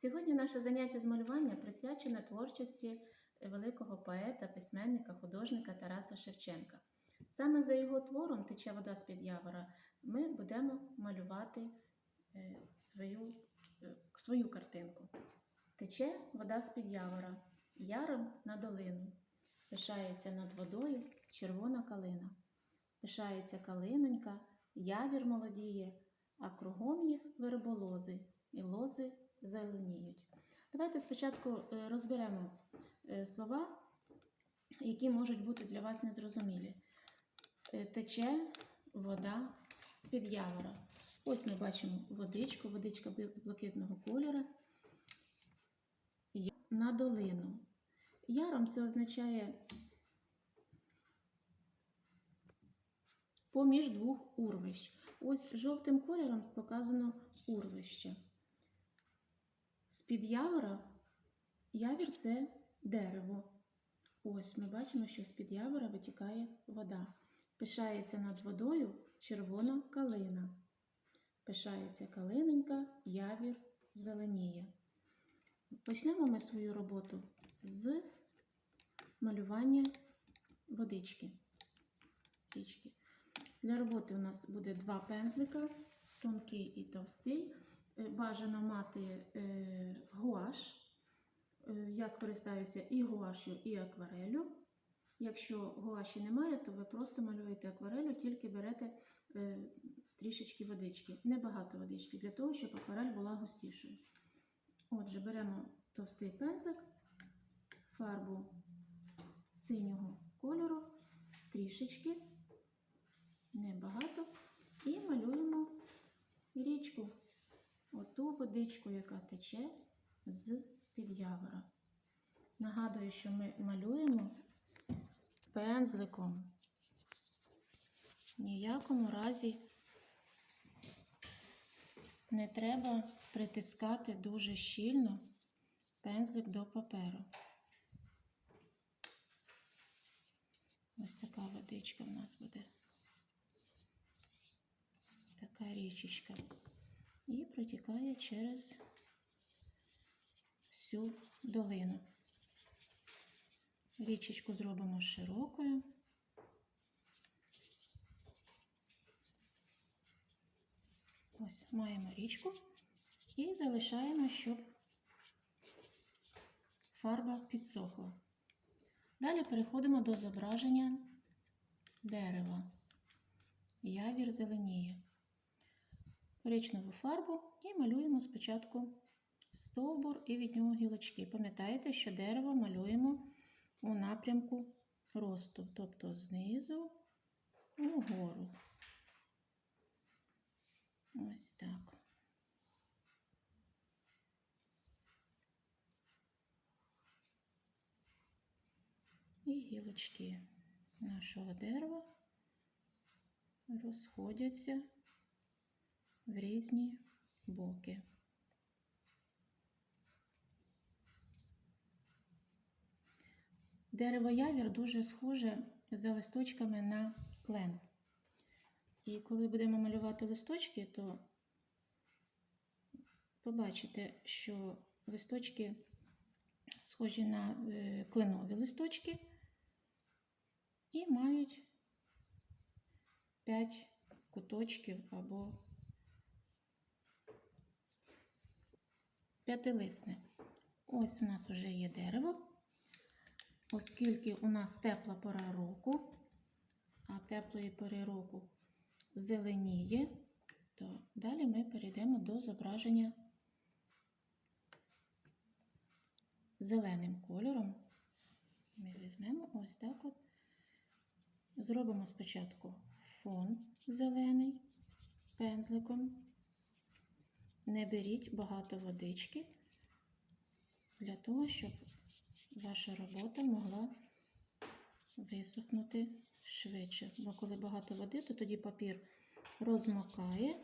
Сьогодні наше заняття з малювання присвячене творчості великого поета, письменника, художника Тараса Шевченка. Саме за його твором Тече вода з-під явора ми будемо малювати е, свою, е, свою картинку. Тече вода з-під явора, яром на долину. Пишається над водою червона калина. Пишається калинонька, явір молодіє, а кругом їх верболози, і лози зеленіють. Давайте спочатку е, розберемо е, слова, які можуть бути для вас незрозумілі. Е, Тече вода з-під явора. Ось ми бачимо водичку, водичка блакитного кольору. Я- На долину. Яром це означає поміж двох урвищ. Ось жовтим кольором показано урвище. З-під явора явір це дерево. Ось ми бачимо, що з-під явора витікає вода. Пишається над водою червона калина. Пишається калиненька, явір зеленіє. Почнемо ми свою роботу з малювання водички. Для роботи у нас буде два пензлика, тонкий і товстий. Е, Бажано мати е, гуаш. Е, Я скористаюся і гуашю, і аквареллю. Якщо гуаші немає, то ви просто малюєте акварелю, тільки берете трішечки водички. Небагато водички, для того, щоб акварель була густішою. Отже, беремо товстий пензлик, фарбу синього кольору, трішечки, небагато, і малюємо річку. Оту водичку, яка тече з під явора. Нагадую, що ми малюємо пензликом. В ніякому разі не треба притискати дуже щільно пензлик до паперу. Ось така водичка в нас буде. Така річечка. І протікає через всю долину. Річечку зробимо широкою. Ось маємо річку і залишаємо, щоб фарба підсохла. Далі переходимо до зображення дерева. Явір зеленіє. Коричневу фарбу і малюємо спочатку стовбур і від нього гілочки. Пам'ятаєте, що дерево малюємо у напрямку росту, тобто знизу угору. Ось так. І гілочки нашого дерева розходяться в різні боки. Дерево явір дуже схоже за листочками на клен. І коли будемо малювати листочки, то побачите, що листочки схожі на е, кленові листочки і мають 5 куточків або п'ятилисне. Ось у нас вже є дерево. Оскільки у нас тепла пора року, а теплої пори року зеленіє, то далі ми перейдемо до зображення зеленим кольором. Ми візьмемо ось так от. Зробимо спочатку фон зелений пензликом. Не беріть багато водички для того, щоб ваша робота могла висохнути швидше. Бо коли багато води, то тоді папір розмокає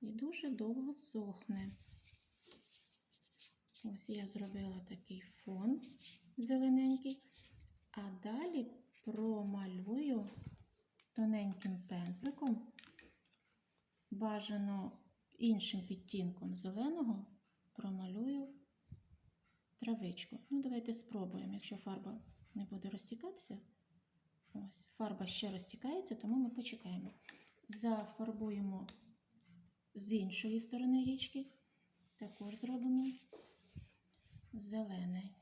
і дуже довго сохне. Ось я зробила такий фон зелененький, а далі промалюю тоненьким пензликом, бажано іншим відтінком зеленого, промалюю травичку. Ну, давайте спробуємо, якщо фарба не буде розтікатися. Ось, фарба ще розтікається, тому ми почекаємо. Зафарбуємо з іншої сторони річки. Також зробимо зелений.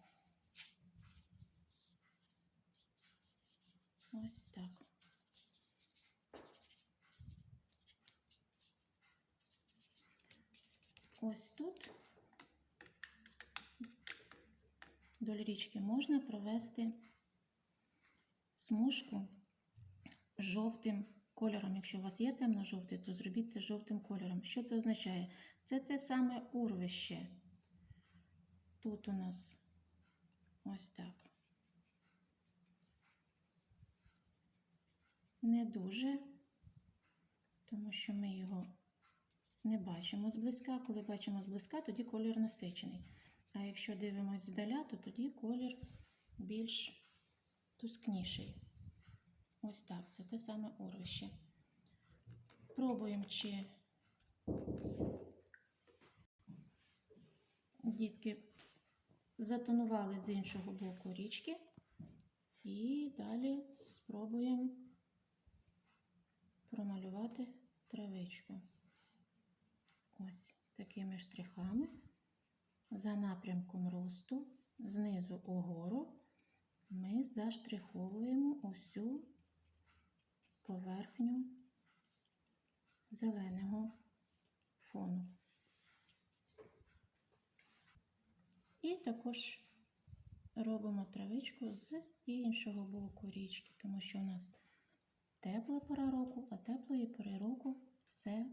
Ось так. Ось тут вдоль річки можна провести смужку жовтим кольором. Якщо у вас є темно-жовтий, то зробіть це жовтим кольором. Що це означає? Це те саме урвище. Тут у нас ось так. Не дуже, тому що ми його не бачимо зблизька. Коли бачимо зблизька, тоді колір насичений. А якщо дивимося здаля, то тоді колір більш тускніший. Ось так, це те саме урвище. Пробуємо, чи дітки затонували з іншого боку річки. І далі спробуємо промалювати травичку. Ось такими штрихами за напрямком росту знизу угору ми заштриховуємо усю поверхню зеленого фону. І також робимо травичку з іншого боку річки, тому що у нас тепла пора року, а теплої пори року все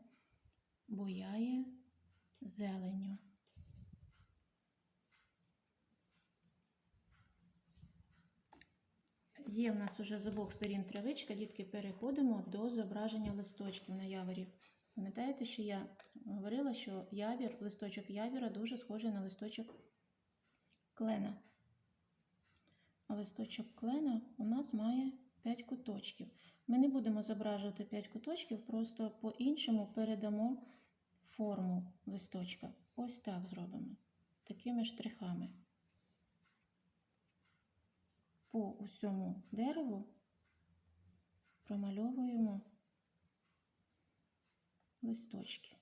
буяє зеленню. Є в нас уже з обох сторін травичка, дітки, переходимо до зображення листочків на яворі. Пам'ятаєте, що я говорила, що явір, листочок явіра дуже схожий на листочок клена. А листочок клена у нас має 5 куточків. Ми не будемо зображувати 5 куточків, просто по-іншому передамо форму листочка. Ось так зробимо. Такими штрихами. По усьому дереву промальовуємо листочки.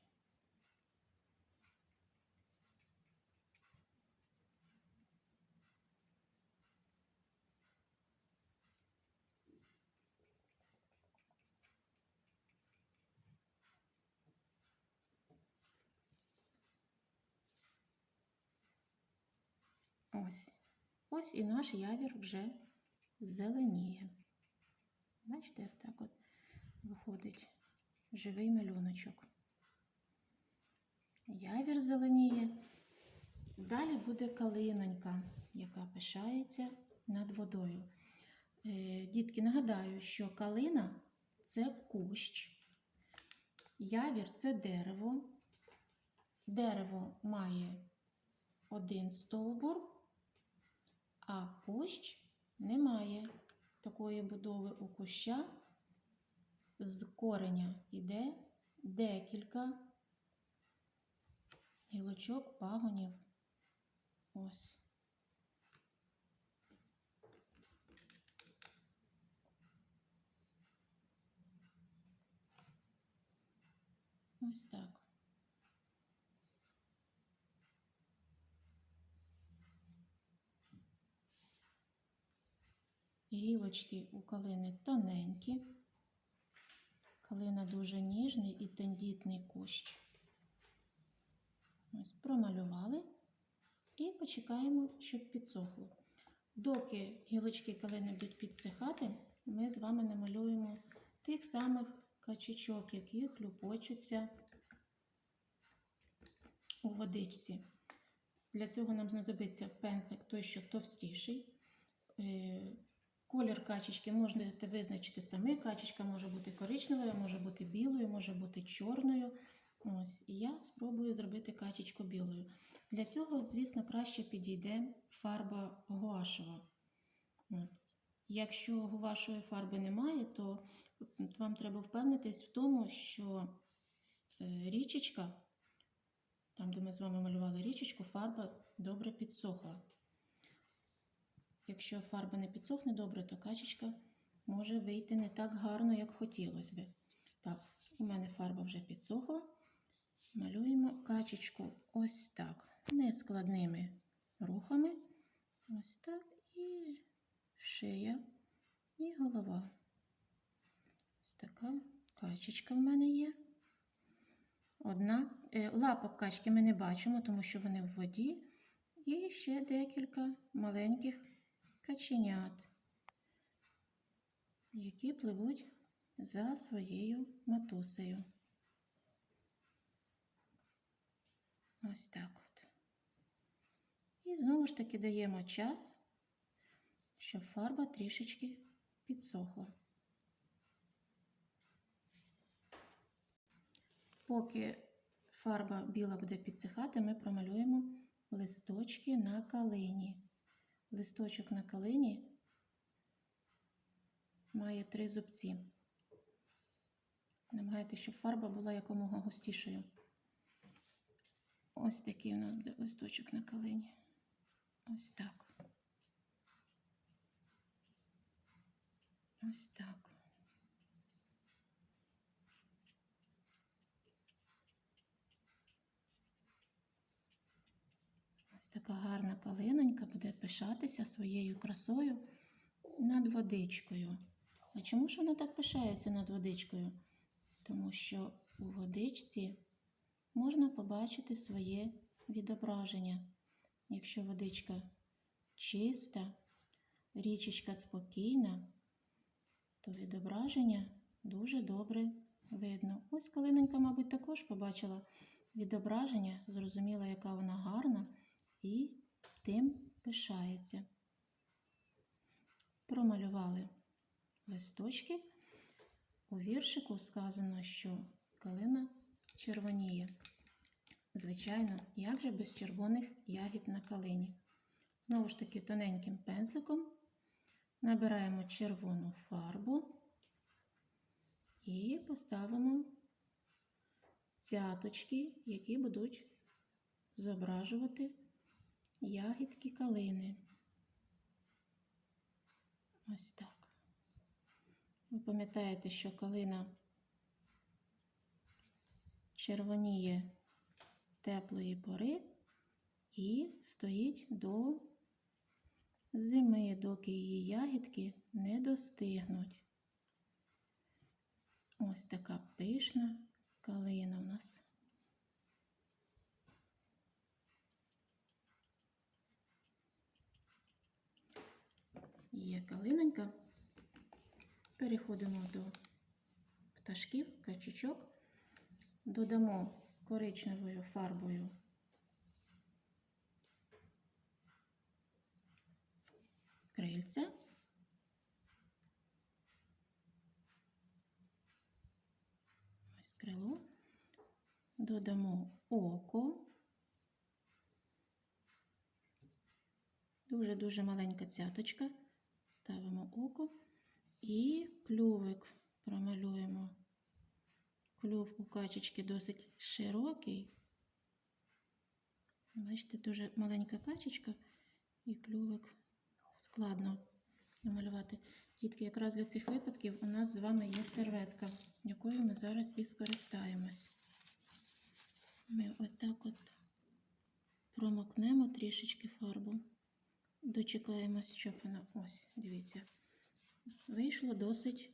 Ось. Ось і наш явір вже зеленіє. Бачите, так от виходить живий малюночок. Явір зеленіє. Далі буде калинонька, яка пишається над водою. Е, Дітки, нагадаю, що калина це кущ, явір це дерево. Дерево має один стовбур, а кущ не має такої будови у куща. З кореня йде декілька гілочок пагонів. Ось. Ось так. Гілочки у калини тоненькі. Калина дуже ніжний і тендітний кущ. Ось промалювали і почекаємо, щоб підсохло. Доки гілочки калини будуть підсихати, ми з вами намалюємо тих самих качечок, які хлюпочуться у водичці. Для цього нам знадобиться пензлик той, що товстіший. Колір качечки можна визначити самі. Качечка може бути коричневою, може бути білою, може бути чорною. Ось, І я спробую зробити качечку білою. Для цього, звісно, краще підійде фарба гуашева. Якщо гуашової фарби немає, то вам треба впевнитись в тому, що е, річечка там, де ми з вами малювали річечку, фарба добре підсохла. Якщо фарба не підсохне добре, то качечка може вийти не так гарно, як хотілося би. Так, у мене фарба вже підсохла. Малюємо качечку ось так, нескладними рухами. Ось так і шия, і голова. Ось така качечка в мене є. Одна. Е, Лапок качки ми не бачимо, тому що вони в воді. І ще декілька маленьких каченят, які пливуть за своєю матусею. Ось так от. І знову ж таки даємо час, щоб фарба трішечки підсохла. Поки фарба біла буде підсихати, ми промалюємо листочки на калині. Листочок на калині має три зубці. Намагайтеся, щоб фарба була якомога густішою. Ось такий у нас буде листочок на калині. Ось так. Ось так. Ось така гарна калинонька буде пишатися своєю красою над водичкою. А чому ж вона так пишається над водичкою? Тому що у водичці можна побачити своє відображення. Якщо водичка чиста, річечка спокійна, то відображення дуже добре видно. Ось калинонька, мабуть, також побачила відображення, зрозуміла, яка вона гарна, і тим пишається. Промалювали листочки. У віршику сказано, що калина червоніє. Звичайно, як же без червоних ягід на калині. Знову ж таки, тоненьким пензликом набираємо червону фарбу і поставимо цяточки, які будуть зображувати ягідки калини. Ось так. Ви пам'ятаєте, що калина червоніє теплої пори і стоїть до зими, доки її ягідки не достигнуть. Ось така пишна калина у нас. Є калинонька. Переходимо до пташків, качучок. Додамо коричневою фарбою крильця. Ось крило. Додамо око. Дуже-дуже маленька цяточка. Ставимо око і клювик промалюємо. Клюв у качечки досить широкий. Бачите, дуже маленька качечка і клювик складно намалювати. Дітки, якраз для цих випадків у нас з вами є серветка, якою ми зараз і скористаємось. Ми отак от промокнемо трішечки фарбу. Дочекаємось, щоб вона ось, дивіться, вийшло досить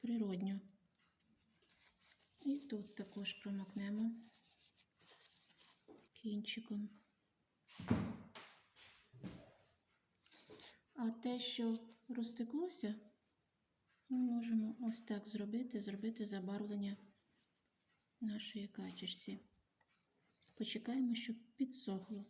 природньо. І тут також промокнемо кінчиком. А те, що розтеклося, ми можемо ось так зробити, зробити забарвлення нашої качечці. Почекаємо, щоб підсохло.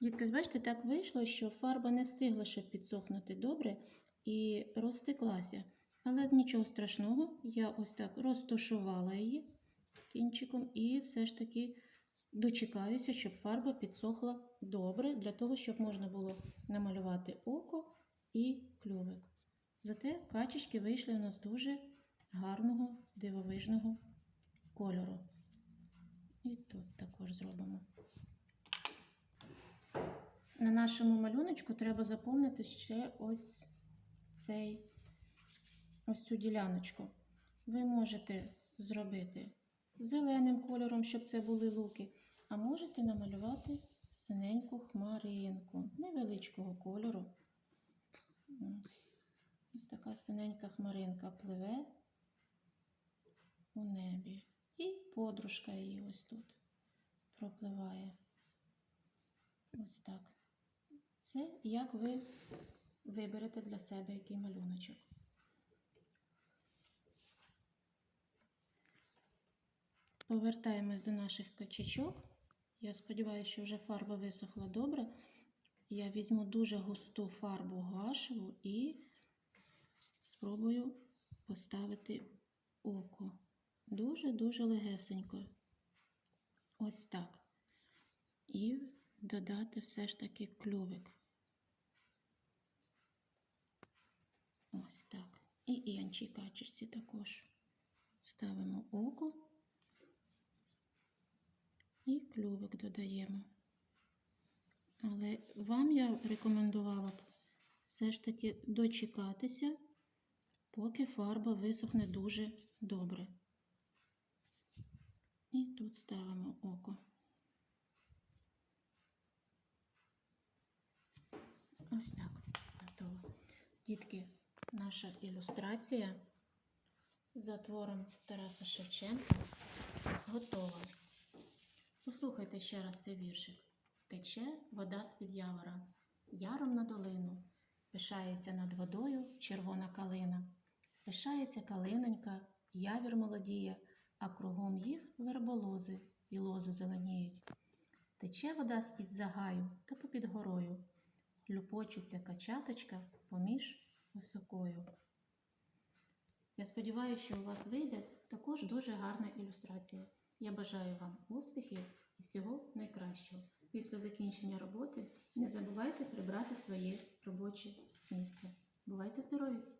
Дітки, бачите, так вийшло, що фарба не встигла ще підсохнути добре і розтеклася. Але нічого страшного, я ось так розташувала її кінчиком і все ж таки дочекаюся, щоб фарба підсохла добре, для того, щоб можна було намалювати око і клювик. Зате качечки вийшли у нас дуже гарного дивовижного кольору. І тут також зробимо. На нашому малюночку треба заповнити ще ось цей ось цю діляночку. Ви можете зробити зеленим кольором, щоб це були луки, а можете намалювати синеньку хмаринку невеличкого кольору. Ось. Така синенька хмаринка пливе у небі. І подружка її ось тут пропливає. Ось так. Це як ви виберете для себе який малюночок. Повертаємось до наших качачок. Я сподіваюся, що вже фарба висохла добре. Я візьму дуже густу фарбу гуашеву і спробую поставити око. Дуже-дуже легесенько. Ось так. І додати все ж таки клювик. Ось так. І іншій качечці також. Ставимо око і клювик додаємо. Але вам я рекомендувала б все ж таки дочекатися, поки фарба висохне дуже добре. І тут ставимо око. Ось так. Готово. Дітки, наша ілюстрація за твором Тараса Шевченка готова. Послухайте ще раз цей віршик. Тече вода з-під явора, яром на долину, пишається над водою червона калина, пишається калинонька, явір молодіє, а кругом їх верболози і лози зеленіють. Тече вода із загаю та попід горою, люпочуться качаточка поміж осокою. Я сподіваюся, що у вас вийде також дуже гарна ілюстрація. Я бажаю вам успіхів і всього найкращого. Після закінчення роботи не забувайте прибрати своє робоче місце. Бувайте здорові!